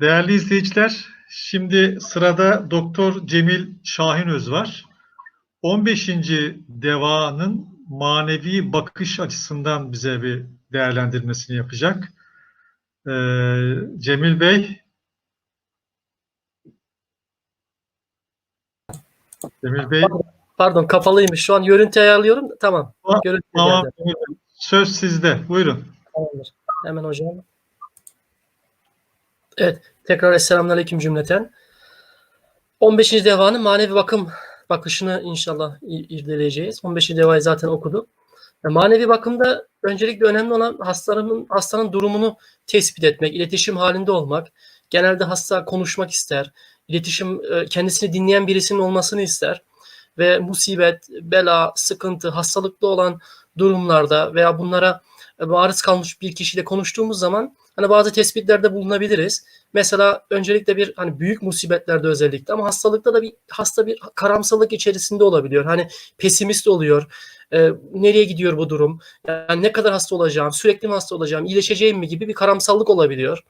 Değerli izleyiciler, şimdi sırada Doktor Cemil Şahinöz var. 15. devanın manevi bakış açısından bize bir değerlendirmesini yapacak. Ee, Cemil Bey, Cemil Bey, Pardon kapalıymış. Şu an görüntü ayarlıyorum. Tamam. Tamam, Görüntü tamam, geldi. Söz sizde. Buyurun. Tamamdır. Hemen hocam. Evet. Tekrar Selamünaleyküm cümleten. 15. devanın manevi bakım bakışını inşallah irdeleyeceğiz. 15. devayı zaten okuduk. E, Manevi bakımda öncelikle önemli olan hastanın hastanın durumunu tespit etmek, iletişim halinde olmak. Genelde hasta konuşmak ister. İletişim e, kendisini dinleyen birisinin olmasını ister ve musibet, bela, sıkıntı, hastalıklı olan durumlarda veya bunlara maruz kalmış bir kişiyle konuştuğumuz zaman hani bazı tespitlerde bulunabiliriz. Mesela öncelikle bir hani büyük musibetlerde özellikle ama hastalıkta da bir hasta bir karamsalık içerisinde olabiliyor. Hani pesimist oluyor. E, nereye gidiyor bu durum? Yani ne kadar hasta olacağım? Sürekli mi hasta olacağım? İyileşeceğim mi gibi bir karamsallık olabiliyor.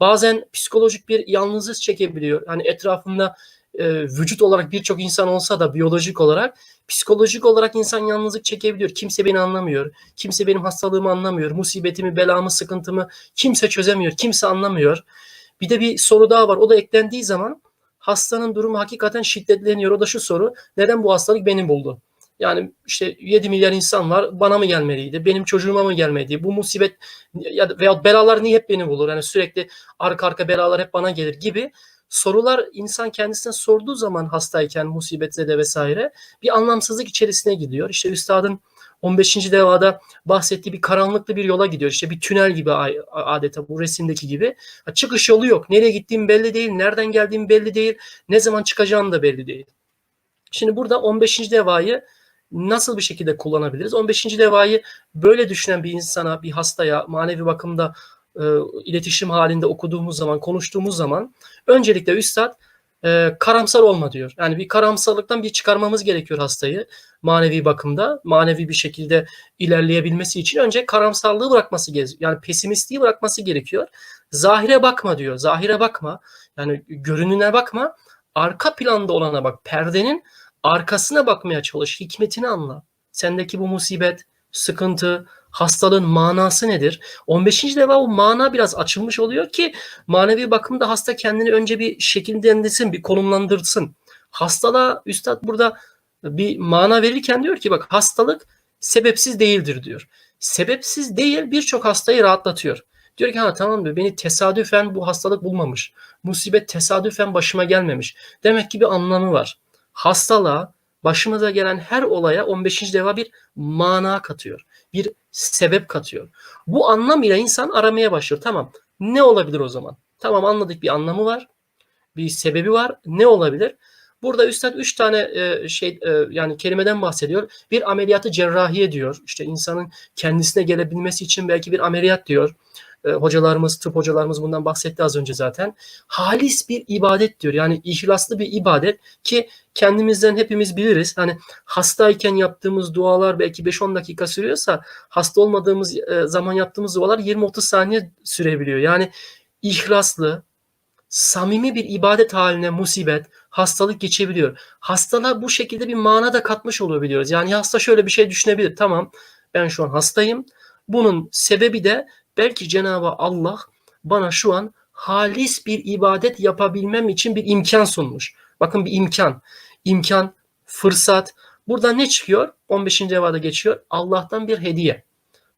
Bazen psikolojik bir yalnızlık çekebiliyor. Hani etrafında e, vücut olarak birçok insan olsa da biyolojik olarak psikolojik olarak insan yalnızlık çekebiliyor. Kimse beni anlamıyor. Kimse benim hastalığımı anlamıyor. Musibetimi, belamı, sıkıntımı kimse çözemiyor. Kimse anlamıyor. Bir de bir soru daha var. O da eklendiği zaman hastanın durumu hakikaten şiddetleniyor. O da şu soru. Neden bu hastalık beni buldu? Yani işte 7 milyar insan var. Bana mı gelmeliydi? Benim çocuğuma mı gelmeliydi? Bu musibet ya da- veya belalar niye hep beni bulur? Yani sürekli arka arka belalar hep bana gelir gibi sorular insan kendisine sorduğu zaman hastayken, musibetle vesaire bir anlamsızlık içerisine gidiyor. İşte üstadın 15. devada bahsettiği bir karanlıklı bir yola gidiyor. İşte bir tünel gibi adeta bu resimdeki gibi. Çıkış yolu yok. Nereye gittiğim belli değil. Nereden geldiğim belli değil. Ne zaman çıkacağım da belli değil. Şimdi burada 15. devayı nasıl bir şekilde kullanabiliriz? 15. devayı böyle düşünen bir insana, bir hastaya manevi bakımda e, iletişim halinde okuduğumuz zaman, konuştuğumuz zaman öncelikle üstad e, karamsar olma diyor. Yani bir karamsarlıktan bir çıkarmamız gerekiyor hastayı manevi bakımda. Manevi bir şekilde ilerleyebilmesi için önce karamsarlığı bırakması gerekiyor. Yani pesimistliği bırakması gerekiyor. Zahire bakma diyor. Zahire bakma. Yani görününe bakma. Arka planda olana bak. Perdenin arkasına bakmaya çalış. Hikmetini anla. Sendeki bu musibet, sıkıntı, hastalığın manası nedir? 15. defa o mana biraz açılmış oluyor ki manevi bakımda hasta kendini önce bir şekillendirsin, bir konumlandırsın. Hastalığa üstad burada bir mana verirken diyor ki bak hastalık sebepsiz değildir diyor. Sebepsiz değil birçok hastayı rahatlatıyor. Diyor ki ha tamam diyor beni tesadüfen bu hastalık bulmamış. Musibet tesadüfen başıma gelmemiş. Demek ki bir anlamı var. Hastalığa başımıza gelen her olaya 15. deva bir mana katıyor. Bir sebep katıyor. Bu anlam ile insan aramaya başlıyor. Tamam ne olabilir o zaman? Tamam anladık bir anlamı var. Bir sebebi var. Ne olabilir? Burada üstad üç tane e, şey e, yani kelimeden bahsediyor. Bir ameliyatı cerrahiye diyor. İşte insanın kendisine gelebilmesi için belki bir ameliyat diyor. E, hocalarımız, tıp hocalarımız bundan bahsetti az önce zaten. Halis bir ibadet diyor. Yani ihlaslı bir ibadet ki kendimizden hepimiz biliriz. Hani hastayken yaptığımız dualar belki 5-10 dakika sürüyorsa hasta olmadığımız e, zaman yaptığımız dualar 20-30 saniye sürebiliyor. Yani ihlaslı, samimi bir ibadet haline musibet, hastalık geçebiliyor. Hastalığa bu şekilde bir mana da katmış olabiliyoruz. Yani hasta şöyle bir şey düşünebilir. Tamam ben şu an hastayım. Bunun sebebi de belki Cenab-ı Allah bana şu an halis bir ibadet yapabilmem için bir imkan sunmuş. Bakın bir imkan. İmkan, fırsat. Burada ne çıkıyor? 15. devada geçiyor. Allah'tan bir hediye.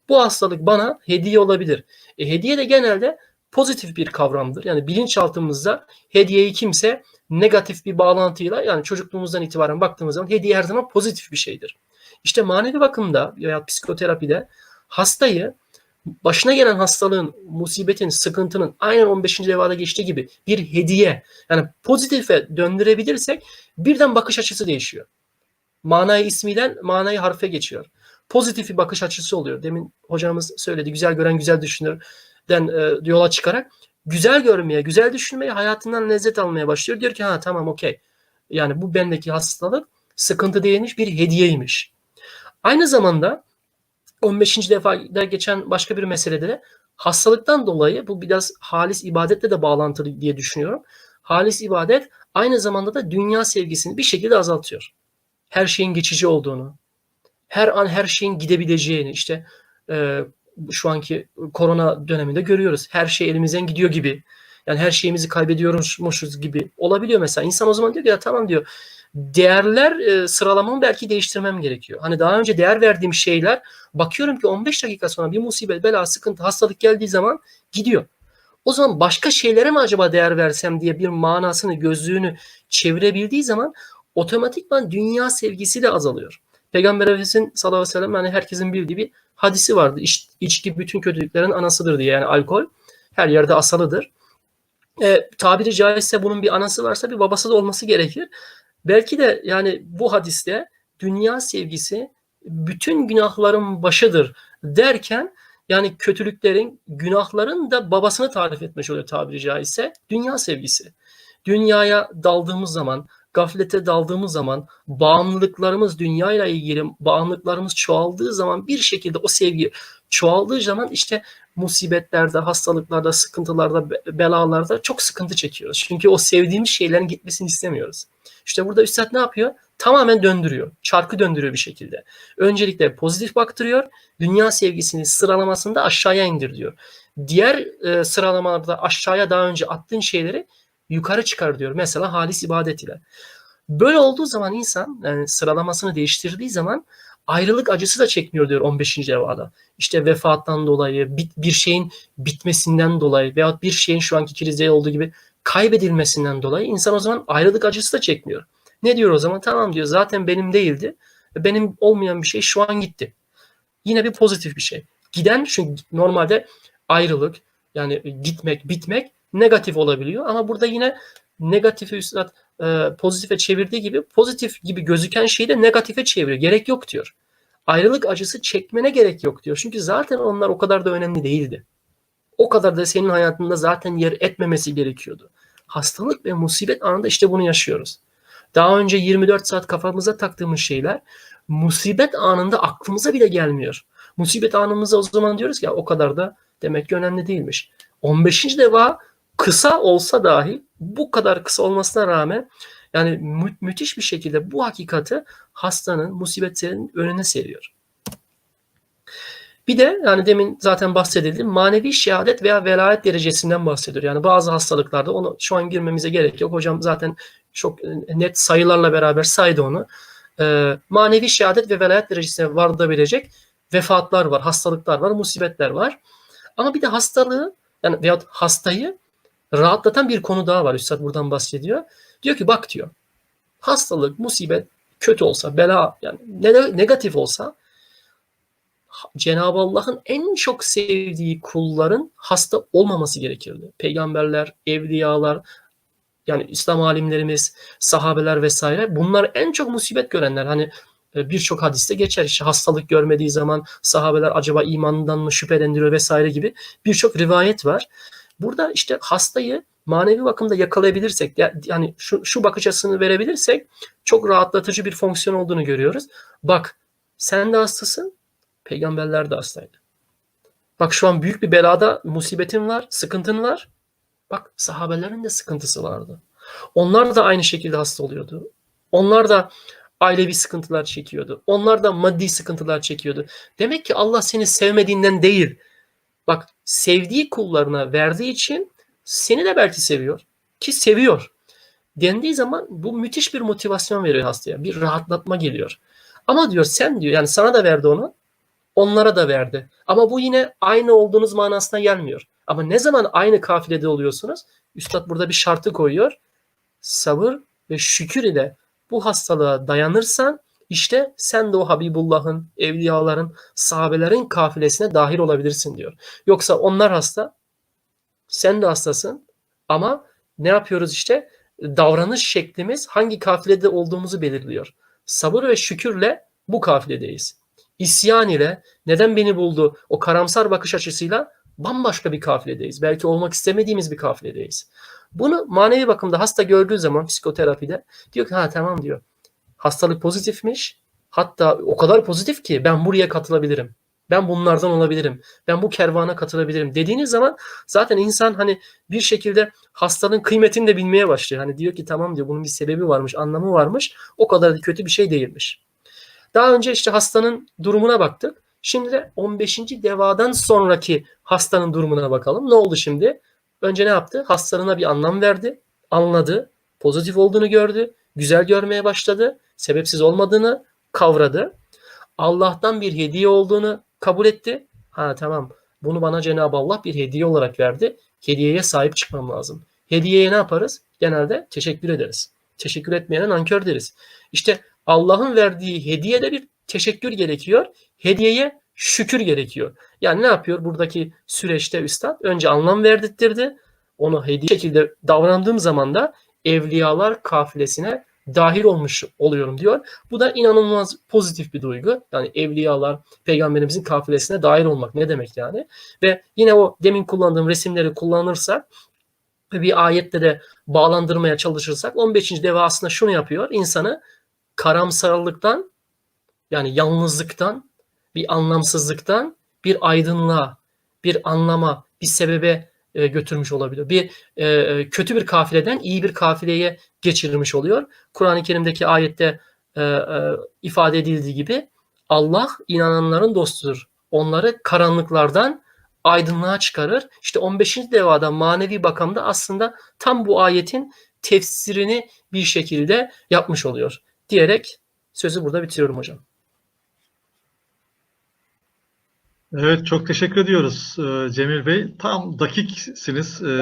Bu hastalık bana hediye olabilir. E, hediye de genelde pozitif bir kavramdır. Yani bilinçaltımızda hediyeyi kimse negatif bir bağlantıyla yani çocukluğumuzdan itibaren baktığımız zaman hediye her zaman pozitif bir şeydir. İşte manevi bakımda veya psikoterapide hastayı başına gelen hastalığın, musibetin, sıkıntının aynen 15. devada geçtiği gibi bir hediye yani pozitife döndürebilirsek birden bakış açısı değişiyor. Manayı ismiyle manayı harfe geçiyor. Pozitif bir bakış açısı oluyor. Demin hocamız söyledi. Güzel gören güzel düşünür den e, yola çıkarak güzel görmeye, güzel düşünmeye, hayatından lezzet almaya başlıyor. Diyor ki ha tamam okey. Yani bu bendeki hastalık sıkıntı değilmiş bir hediyeymiş. Aynı zamanda 15. defada geçen başka bir meselede de hastalıktan dolayı bu biraz halis ibadetle de bağlantılı diye düşünüyorum. Halis ibadet aynı zamanda da dünya sevgisini bir şekilde azaltıyor. Her şeyin geçici olduğunu, her an her şeyin gidebileceğini işte e, şu anki korona döneminde görüyoruz. Her şey elimizden gidiyor gibi. Yani her şeyimizi kaybediyormuşuz gibi olabiliyor mesela. İnsan o zaman diyor ki ya tamam diyor değerler e, sıralamamı belki değiştirmem gerekiyor. Hani daha önce değer verdiğim şeyler bakıyorum ki 15 dakika sonra bir musibet, bela, sıkıntı, hastalık geldiği zaman gidiyor. O zaman başka şeylere mi acaba değer versem diye bir manasını, gözlüğünü çevirebildiği zaman otomatikman dünya sevgisi de azalıyor. Peygamber Efendimiz'in sallallahu aleyhi ve sellem yani herkesin bildiği bir hadisi vardı. İç, içki bütün kötülüklerin anasıdır diye yani alkol her yerde asalıdır. E, tabiri caizse bunun bir anası varsa bir babası da olması gerekir. Belki de yani bu hadiste dünya sevgisi bütün günahların başıdır derken yani kötülüklerin, günahların da babasını tarif etmiş oluyor tabiri caizse. Dünya sevgisi. Dünyaya daldığımız zaman, gaflete daldığımız zaman, bağımlılıklarımız, dünyayla ilgili bağımlılıklarımız çoğaldığı zaman bir şekilde o sevgi çoğaldığı zaman işte musibetlerde, hastalıklarda, sıkıntılarda, belalarda çok sıkıntı çekiyoruz. Çünkü o sevdiğimiz şeylerin gitmesini istemiyoruz. İşte burada Üstad ne yapıyor? Tamamen döndürüyor. Çarkı döndürüyor bir şekilde. Öncelikle pozitif baktırıyor. Dünya sevgisini sıralamasında aşağıya indir diyor. Diğer e, sıralamalarda aşağıya daha önce attığın şeyleri yukarı çıkar diyor. Mesela halis ibadet ile. Böyle olduğu zaman insan yani sıralamasını değiştirdiği zaman ayrılık acısı da çekmiyor diyor 15. evada. İşte vefattan dolayı, bir şeyin bitmesinden dolayı veyahut bir şeyin şu anki krizde olduğu gibi kaybedilmesinden dolayı insan o zaman ayrılık acısı da çekmiyor. Ne diyor o zaman? Tamam diyor zaten benim değildi. Benim olmayan bir şey şu an gitti. Yine bir pozitif bir şey. Giden çünkü normalde ayrılık yani gitmek, bitmek negatif olabiliyor ama burada yine negatifi üstad e, pozitife çevirdiği gibi pozitif gibi gözüken şeyi de negatife çeviriyor. Gerek yok diyor. Ayrılık acısı çekmene gerek yok diyor. Çünkü zaten onlar o kadar da önemli değildi. O kadar da senin hayatında zaten yer etmemesi gerekiyordu. Hastalık ve musibet anında işte bunu yaşıyoruz. Daha önce 24 saat kafamıza taktığımız şeyler musibet anında aklımıza bile gelmiyor. Musibet anımıza o zaman diyoruz ki ya o kadar da demek ki önemli değilmiş. 15. deva kısa olsa dahi bu kadar kısa olmasına rağmen yani mü- müthiş bir şekilde bu hakikati hastanın, musibetlerin önüne seriyor. Bir de yani demin zaten bahsedildi manevi şehadet veya velayet derecesinden bahsediyor. Yani bazı hastalıklarda onu şu an girmemize gerek yok. Hocam zaten çok net sayılarla beraber saydı onu. Ee, manevi şehadet ve velayet derecesine vardırabilecek vefatlar var, hastalıklar var, musibetler var. Ama bir de hastalığı yani veyahut hastayı rahatlatan bir konu daha var. Üstad buradan bahsediyor. Diyor ki bak diyor. Hastalık, musibet kötü olsa, bela yani negatif olsa Cenab-ı Allah'ın en çok sevdiği kulların hasta olmaması gerekirdi. Peygamberler, evliyalar, yani İslam alimlerimiz, sahabeler vesaire bunlar en çok musibet görenler. Hani birçok hadiste geçer işte hastalık görmediği zaman sahabeler acaba imanından mı şüphelendiriyor vesaire gibi birçok rivayet var. Burada işte hastayı manevi bakımda yakalayabilirsek yani şu, şu bakış açısını verebilirsek çok rahatlatıcı bir fonksiyon olduğunu görüyoruz. Bak sen de hastasın, peygamberler de hastaydı. Bak şu an büyük bir belada musibetin var, sıkıntın var. Bak sahabelerin de sıkıntısı vardı. Onlar da aynı şekilde hasta oluyordu. Onlar da ailevi sıkıntılar çekiyordu. Onlar da maddi sıkıntılar çekiyordu. Demek ki Allah seni sevmediğinden değil. Bak sevdiği kullarına verdiği için seni de belki seviyor. Ki seviyor. Dendiği zaman bu müthiş bir motivasyon veriyor hastaya. Bir rahatlatma geliyor. Ama diyor sen diyor yani sana da verdi onu. Onlara da verdi. Ama bu yine aynı olduğunuz manasına gelmiyor. Ama ne zaman aynı kafilede oluyorsunuz? Üstad burada bir şartı koyuyor. Sabır ve şükür ile bu hastalığa dayanırsan işte sen de o Habibullah'ın, evliyaların, sahabelerin kafilesine dahil olabilirsin diyor. Yoksa onlar hasta, sen de hastasın ama ne yapıyoruz işte? Davranış şeklimiz hangi kafilede olduğumuzu belirliyor. Sabır ve şükürle bu kafiledeyiz. İsyan ile neden beni buldu o karamsar bakış açısıyla bambaşka bir kafiledeyiz. Belki olmak istemediğimiz bir kafiledeyiz. Bunu manevi bakımda hasta gördüğü zaman psikoterapide diyor ki ha tamam diyor. Hastalık pozitifmiş. Hatta o kadar pozitif ki ben buraya katılabilirim. Ben bunlardan olabilirim. Ben bu kervana katılabilirim dediğiniz zaman zaten insan hani bir şekilde hastanın kıymetini de bilmeye başlıyor. Hani diyor ki tamam diyor bunun bir sebebi varmış, anlamı varmış. O kadar da kötü bir şey değilmiş. Daha önce işte hastanın durumuna baktık. Şimdi de 15. devadan sonraki hastanın durumuna bakalım. Ne oldu şimdi? Önce ne yaptı? Hastalığına bir anlam verdi, anladı, pozitif olduğunu gördü, güzel görmeye başladı, sebepsiz olmadığını kavradı. Allah'tan bir hediye olduğunu kabul etti. Ha tamam bunu bana Cenab-ı Allah bir hediye olarak verdi. Hediyeye sahip çıkmam lazım. Hediyeye ne yaparız? Genelde teşekkür ederiz. Teşekkür etmeyene nankör deriz. İşte Allah'ın verdiği hediyede bir teşekkür gerekiyor. Hediyeye şükür gerekiyor. Yani ne yapıyor buradaki süreçte üstad? Önce anlam verdirtirdi. Onu hediye şekilde davrandığım zaman da evliyalar kafilesine dahil olmuş oluyorum diyor. Bu da inanılmaz pozitif bir duygu. Yani evliyalar, peygamberimizin kafilesine dahil olmak ne demek yani? Ve yine o demin kullandığım resimleri kullanırsak bir ayette de bağlandırmaya çalışırsak 15. deva aslında şunu yapıyor. insanı karamsarlıktan yani yalnızlıktan, bir anlamsızlıktan bir aydınlığa, bir anlama, bir sebebe e, götürmüş olabilir. Bir e, kötü bir kafileden iyi bir kafileye geçirmiş oluyor. Kur'an-ı Kerim'deki ayette e, e, ifade edildiği gibi Allah inananların dostudur. Onları karanlıklardan aydınlığa çıkarır. İşte 15. devada manevi bakamda aslında tam bu ayetin tefsirini bir şekilde yapmış oluyor. Diyerek sözü burada bitiriyorum hocam. Evet çok teşekkür ediyoruz e, Cemil Bey. Tam dakiksiniz. E,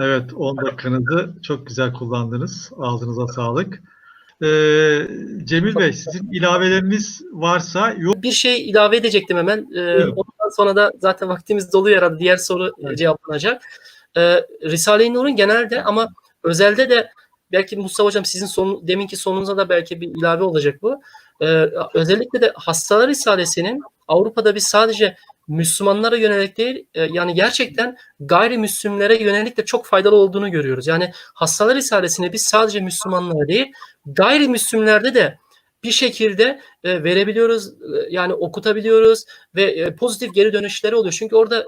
evet 10 dakikanızı çok güzel kullandınız. Ağzınıza sağlık. E, Cemil Bey sizin ilaveleriniz varsa yok. Bir şey ilave edecektim hemen. Ee, ondan sonra da zaten vaktimiz doluyor herhalde. Diğer soru Evet. cevaplanacak. Ee, Risale-i Nur'un genelde ama özelde de belki Mustafa Hocam sizin son, deminki sorunuza da belki bir ilave olacak bu. Ee, özellikle de Hastalar Risalesi'nin Avrupa'da biz sadece Müslümanlara yönelik değil e, yani gerçekten gayrimüslimlere yönelik de çok faydalı olduğunu görüyoruz. Yani Hastalar Risalesi'ni biz sadece Müslümanlara değil gayrimüslimlerde de bir şekilde e, verebiliyoruz e, yani okutabiliyoruz ve pozitif geri dönüşleri oluyor. Çünkü orada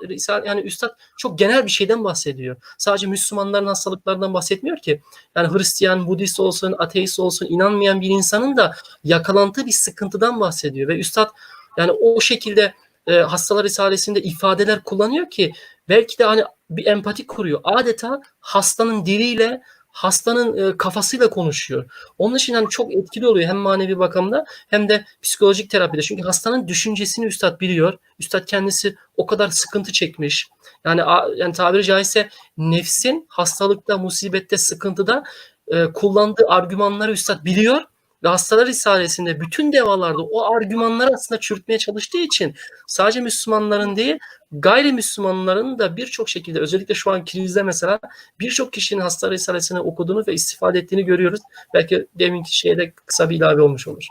yani üstad çok genel bir şeyden bahsediyor. Sadece Müslümanların hastalıklarından bahsetmiyor ki. Yani Hristiyan, Budist olsun, ateist olsun inanmayan bir insanın da yakalandığı bir sıkıntıdan bahsediyor ve üstad yani o şekilde e, hastalar risalesinde ifadeler kullanıyor ki belki de hani bir empati kuruyor. Adeta hastanın diliyle hastanın e, kafasıyla konuşuyor. Onun için hani çok etkili oluyor hem manevi bakımda hem de psikolojik terapide. Çünkü hastanın düşüncesini üstad biliyor. Üstad kendisi o kadar sıkıntı çekmiş. Yani yani tabiri caizse nefsin hastalıkta, musibette, sıkıntıda e, kullandığı argümanları üstad biliyor ve hastalar risalesinde bütün devalarda o argümanları aslında çürütmeye çalıştığı için sadece Müslümanların değil gayrimüslimlerin da birçok şekilde özellikle şu an krizde mesela birçok kişinin hastalar risalesini okuduğunu ve istifade ettiğini görüyoruz. Belki deminki şeyde kısa bir ilave olmuş olur.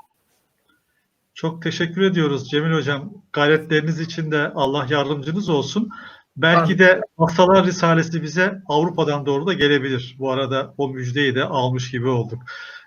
Çok teşekkür ediyoruz Cemil Hocam. Gayretleriniz için de Allah yardımcınız olsun. Belki de Hastalar Risalesi bize Avrupa'dan doğru da gelebilir. Bu arada o müjdeyi de almış gibi olduk.